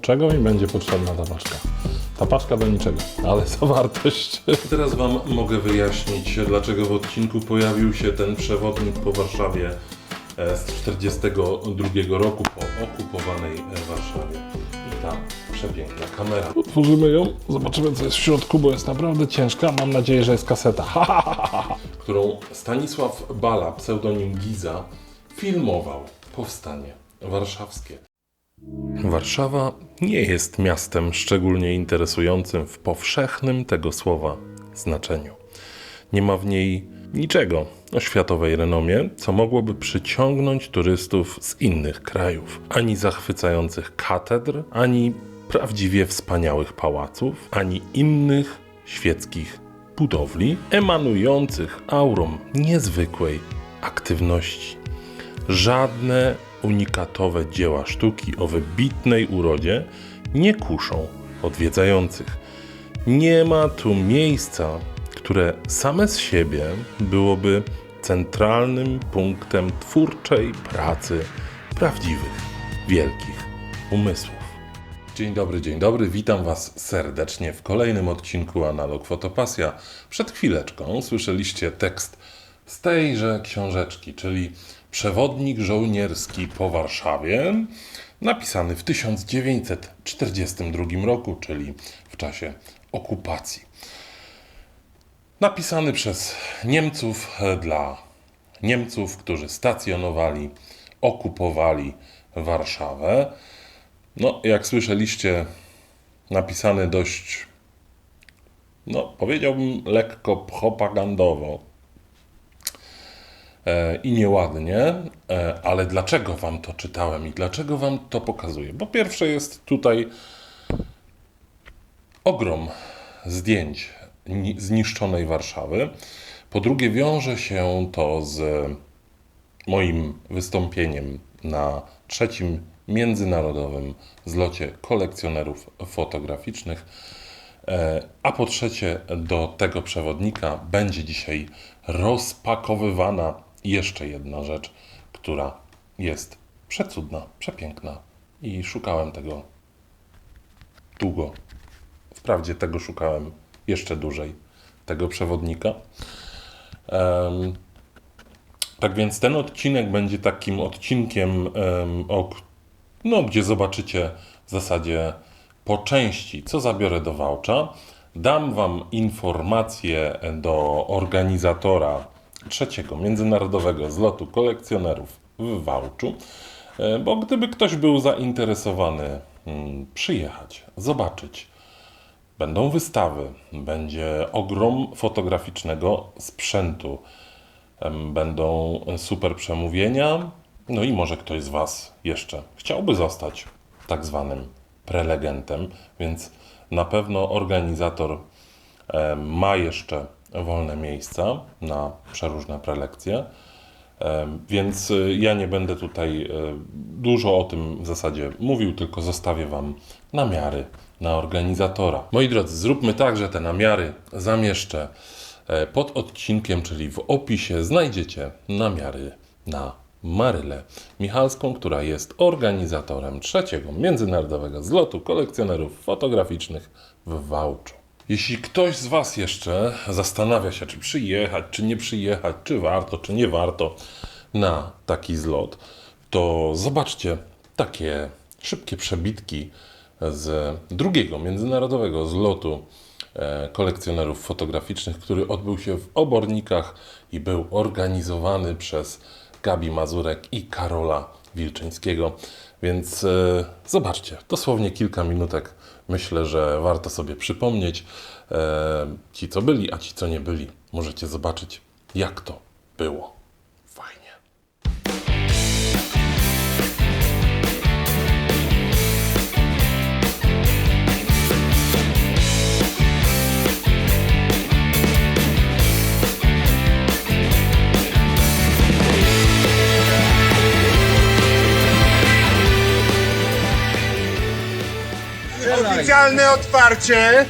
Czego mi będzie potrzebna ta paczka? Ta paczka do niczego, ale zawartość. Teraz Wam mogę wyjaśnić, dlaczego w odcinku pojawił się ten przewodnik po Warszawie e, z 1942 roku po okupowanej e, Warszawie. I ta przepiękna kamera. Otworzymy ją, zobaczymy co jest w środku, bo jest naprawdę ciężka. Mam nadzieję, że jest kaseta. Ha, ha, ha, ha, ha. którą Stanisław Bala, pseudonim Giza, filmował powstanie warszawskie. Warszawa nie jest miastem szczególnie interesującym w powszechnym tego słowa znaczeniu. Nie ma w niej niczego o światowej renomie, co mogłoby przyciągnąć turystów z innych krajów. Ani zachwycających katedr, ani prawdziwie wspaniałych pałaców, ani innych świeckich budowli emanujących aurą niezwykłej aktywności. Żadne unikatowe dzieła sztuki o wybitnej urodzie nie kuszą odwiedzających. Nie ma tu miejsca, które same z siebie byłoby centralnym punktem twórczej pracy prawdziwych, wielkich umysłów. Dzień dobry, dzień dobry. Witam Was serdecznie w kolejnym odcinku Analog Fotopasja. Przed chwileczką słyszeliście tekst z tejże książeczki, czyli Przewodnik żołnierski po Warszawie, napisany w 1942 roku, czyli w czasie okupacji. Napisany przez Niemców e, dla Niemców, którzy stacjonowali, okupowali Warszawę. No, jak słyszeliście, napisany dość, no, powiedziałbym lekko propagandowo i nieładnie, e, ale dlaczego Wam to czytałem i dlaczego Wam to pokazuję? Bo pierwsze jest tutaj ogrom zdjęć ni- zniszczonej Warszawy. Po drugie, wiąże się to z moim wystąpieniem na trzecim międzynarodowym zlocie kolekcjonerów fotograficznych. E, A po trzecie, do tego przewodnika będzie dzisiaj rozpakowywana jeszcze jedna rzecz, która jest przecudna, przepiękna i szukałem tego długo. Wprawdzie tego szukałem jeszcze dłużej, tego przewodnika. Em, tak więc ten odcinek będzie takim odcinkiem, em, o, no, gdzie zobaczycie w zasadzie po części, co zabiorę do Wałcza. Dam Wam informację do organizatora trzeciego międzynarodowego zlotu kolekcjonerów w Wałczu, e, bo gdyby ktoś był zainteresowany mm, przyjechać, zobaczyć, Będą wystawy, będzie ogrom fotograficznego sprzętu, będą super przemówienia, no i może ktoś z Was jeszcze chciałby zostać tak zwanym prelegentem, więc na pewno organizator ma jeszcze wolne miejsca na przeróżne prelekcje. Więc y, ja nie będę tutaj y, dużo o tym w zasadzie mówił, tylko zostawię Wam namiary na organizatora. Moi drodzy, zróbmy tak, że te namiary zamieszczę e, pod odcinkiem, czyli w opisie znajdziecie namiary na Marylę Michalską, która jest organizatorem trzeciego międzynarodowego zlotu kolekcjonerów fotograficznych w Wałczu. Jeśli ktoś z Was jeszcze zastanawia się, czy przyjechać, czy nie przyjechać, czy warto, czy nie warto na taki zlot, to zobaczcie takie szybkie przebitki z drugiego międzynarodowego zlotu e, kolekcjonerów fotograficznych, który odbył się w Obornikach i był organizowany przez Gabi Mazurek i Karola Wilczyńskiego. Więc e, zobaczcie, dosłownie kilka minutek. Myślę, że warto sobie przypomnieć. E, ci, co byli, a ci, co nie byli, możecie zobaczyć, jak to było. Oficjalne otwarcie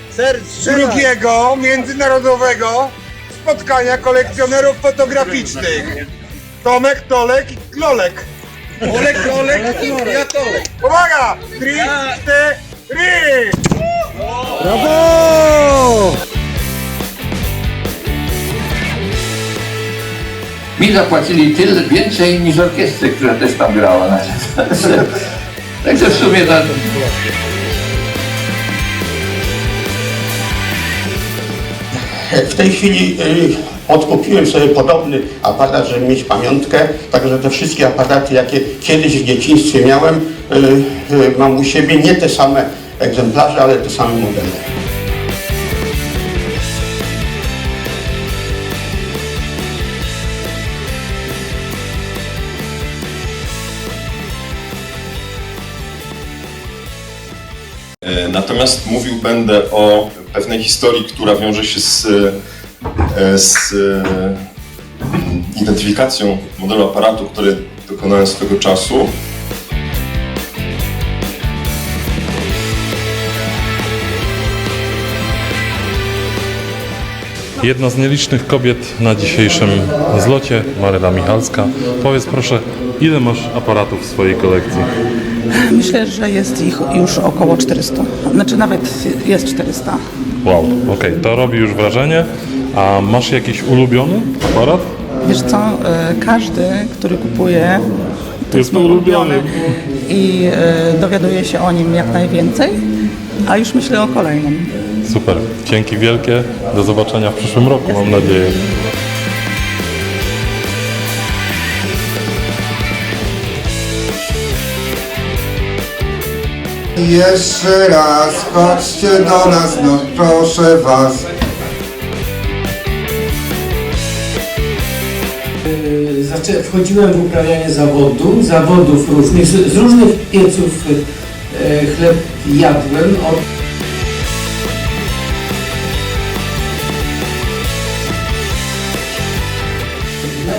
drugiego międzynarodowego spotkania kolekcjonerów fotograficznych. Tomek, Tolek i Klolek. Olek, Olek, ja Tolek. Uwaga! 3, 4, trzy! Mi zapłacili tyle więcej niż orkiestrze, która też tam grała. Także, także w sumie to... W tej chwili y, odkupiłem sobie podobny aparat, żeby mieć pamiątkę, także te wszystkie aparaty, jakie kiedyś w dzieciństwie miałem, y, y, mam u siebie nie te same egzemplarze, ale te same modele. E, Natomiast mówił będę o pewnej historii, która wiąże się z, e, z e, identyfikacją modelu aparatu, który dokonałem swego czasu. Jedna z nielicznych kobiet na dzisiejszym zlocie, Maryla Michalska. Powiedz proszę, ile masz aparatów w swojej kolekcji? Myślę, że jest ich już około 400. Znaczy nawet jest 400. Wow, okej, to robi już wrażenie. A masz jakiś ulubiony aparat? Wiesz co, e, każdy, który kupuje, to Jest mój ulubiony. i e, dowiaduje się o nim jak najwięcej, a już myślę o kolejnym. Super, dzięki wielkie. Do zobaczenia w przyszłym roku, mam nadzieję. Jeszcze raz, chodźcie do nas, no proszę was. Zaczę, wchodziłem w uprawianie zawodu, zawodów różnych, z, różnych pieców e, chleb jadłem.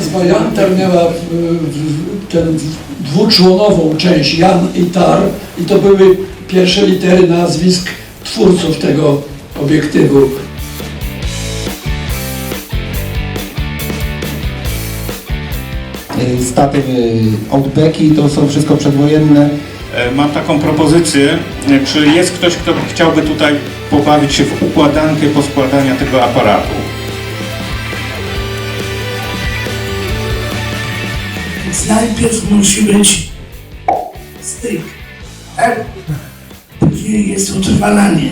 Nazwa Jantar miała e, tę dwuczłonową część Jan i Tar i to były pierwsze litery nazwisk twórców tego obiektywu. staty Outbacki to są wszystko przedwojenne. E, Mam taką propozycję, e, czy jest ktoś, kto chciałby tutaj pobawić się w układankę poskładania tego aparatu? Najpierw musi być styk, tak? Później jest utrwalanie.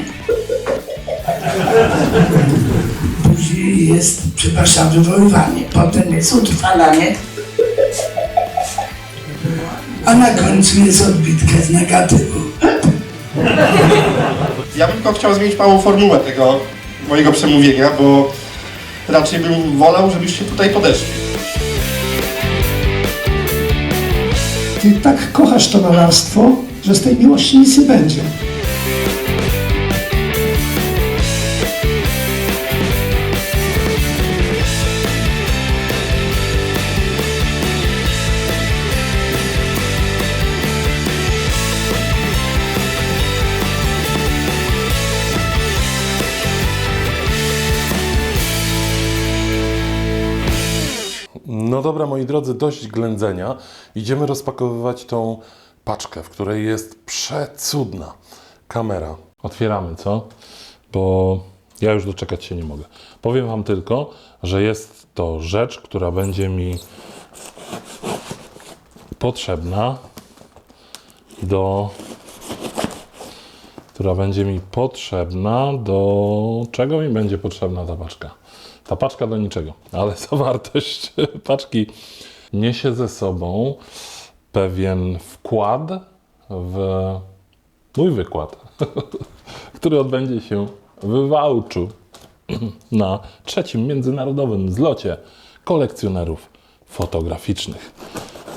Później jest, przepraszam, wywoływanie. Potem jest utrwalanie. A na końcu jest odbitka z negatywu. Ja bym tylko chciał zmienić małą formułę tego mojego przemówienia, bo raczej bym wolał, żebyście tutaj podeszli. Ty tak kochasz to malarstwo, że z tej miłości nic nie będzie. Dobra, moi drodzy, dość ględzenia. Idziemy rozpakowywać tą paczkę, w której jest przecudna kamera. Otwieramy, co? Bo ja już doczekać się nie mogę. Powiem Wam tylko, że jest to rzecz, która będzie mi potrzebna do. która będzie mi potrzebna do. czego mi będzie potrzebna ta paczka? Ta paczka do niczego, ale zawartość paczki niesie ze sobą pewien wkład w mój wykład, który odbędzie się w Wałczu na trzecim międzynarodowym zlocie kolekcjonerów fotograficznych.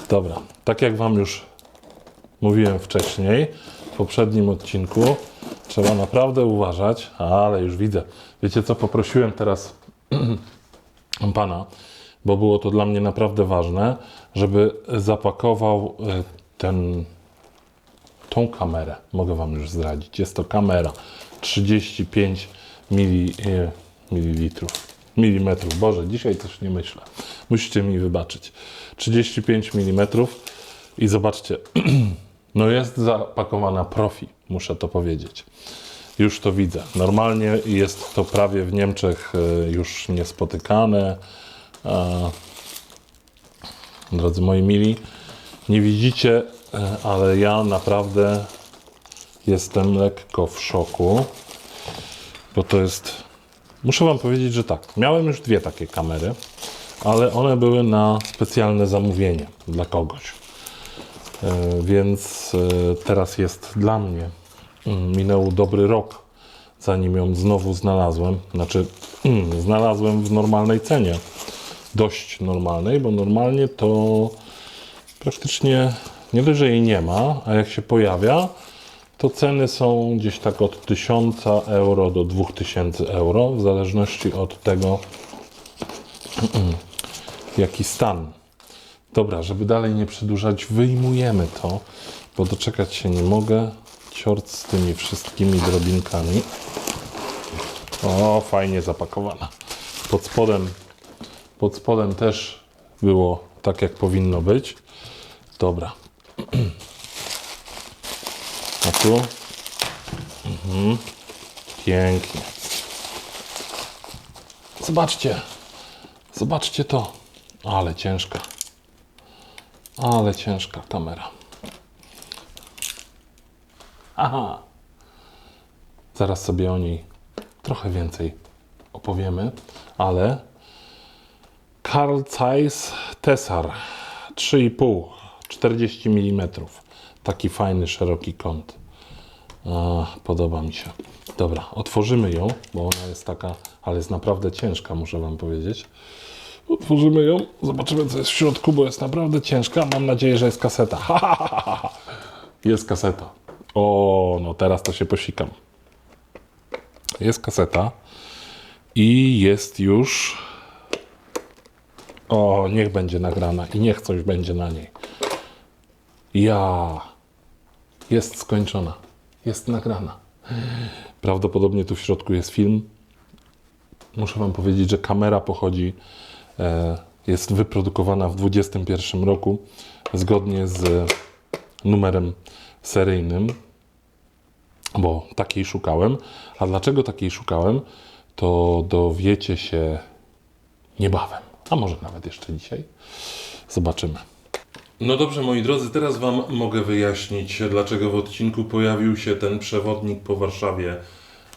Dobra, tak jak Wam już mówiłem wcześniej, w poprzednim odcinku, trzeba naprawdę uważać, ale już widzę. Wiecie co, poprosiłem teraz pana, bo było to dla mnie naprawdę ważne, żeby zapakował e, ten, tą kamerę. Mogę Wam już zdradzić. Jest to kamera 35 mili, e, mililitrów, milimetrów. Boże, dzisiaj też nie myślę. Musicie mi wybaczyć. 35 milimetrów i zobaczcie, no jest zapakowana profi. muszę to powiedzieć. Już to widzę. Normalnie jest to prawie w Niemczech e, już niespotykane. E, Drodzy moi mili, nie widzicie, e, ale ja naprawdę jestem lekko w szoku, bo to jest. Muszę Wam powiedzieć, że tak. Miałem już dwie takie kamery, ale one były na specjalne zamówienie dla kogoś. Więc teraz jest dla mnie. Mm, Minął dobry rok, zanim ją znowu znalazłem. Znaczy, mm, znalazłem w normalnej cenie. Dość normalnej, bo normalnie to praktycznie nie dość, jej nie ma, a jak się pojawia, to ceny są gdzieś tak od 1000 euro do 2000 euro, w zależności od tego, jaki stan. Dobra, żeby dalej nie przedłużać, wyjmujemy to, bo doczekać się nie mogę. Ciort z tymi wszystkimi drobinkami. O, fajnie zapakowana. Pod spodem, pod spodem też było tak, jak powinno być. Dobra. A tu? Mhm. Pięknie. Zobaczcie. Zobaczcie to. Ale ciężka. Ale ciężka kamera. Aha. Zaraz sobie o niej trochę więcej opowiemy, ale Carl Zeiss Tessar 3,5 40 mm. Taki fajny, szeroki kąt. A, podoba mi się. Dobra, otworzymy ją, bo ona jest taka, ale jest naprawdę ciężka, muszę Wam powiedzieć. Otworzymy ją, zobaczymy co jest w środku, bo jest naprawdę ciężka. Mam nadzieję, że jest kaseta. Ha, ha, ha, ha. Jest kaseta. O, no teraz to się posikam. Jest kaseta i jest już. O, niech będzie nagrana i niech coś będzie na niej. Ja. Jest skończona. Jest nagrana. Prawdopodobnie tu w środku jest film. Muszę Wam powiedzieć, że kamera pochodzi, e, jest wyprodukowana w 2021 roku zgodnie z numerem seryjnym, bo takiej szukałem. A dlaczego takiej szukałem, to dowiecie się niebawem, a może nawet jeszcze dzisiaj. Zobaczymy. No dobrze, moi drodzy, teraz Wam mogę wyjaśnić, dlaczego w odcinku pojawił się ten przewodnik po Warszawie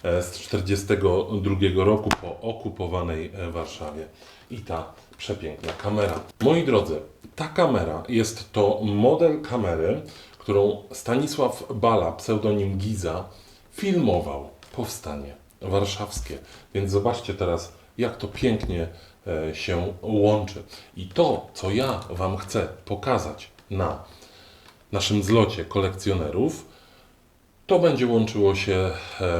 e, z 1942 roku, po okupowanej e, Warszawie. I ta przepiękna kamera. Moi drodzy, ta kamera jest to model kamery, którą Stanisław Bala, pseudonim Giza, filmował powstanie warszawskie. Więc zobaczcie teraz, jak to pięknie e, się łączy. I to, co ja Wam chcę pokazać na naszym zlocie kolekcjonerów, to będzie łączyło się e,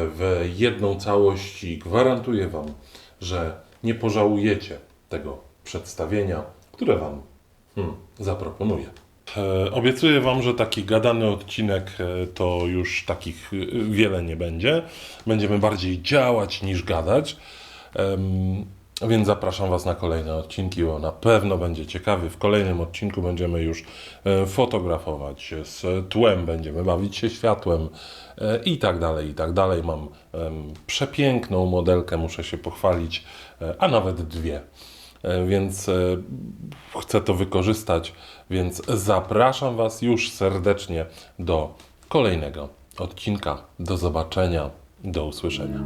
w jedną całość i gwarantuję Wam, że nie pożałujecie tego przedstawienia, które Wam hmm, zaproponuję. E, obiecuję Wam, że taki gadany odcinek e, to już takich e, wiele nie będzie. Będziemy bardziej działać niż gadać. Więc zapraszam Was na kolejne odcinki, bo na pewno będzie ciekawy. W kolejnym odcinku będziemy już fotografować z tłem, będziemy bawić się światłem i tak dalej, i tak dalej. Mam przepiękną modelkę, muszę się pochwalić, a nawet dwie. Więc e, chcę to wykorzystać, więc zapraszam Was już serdecznie do kolejnego odcinka. Do zobaczenia, do usłyszenia.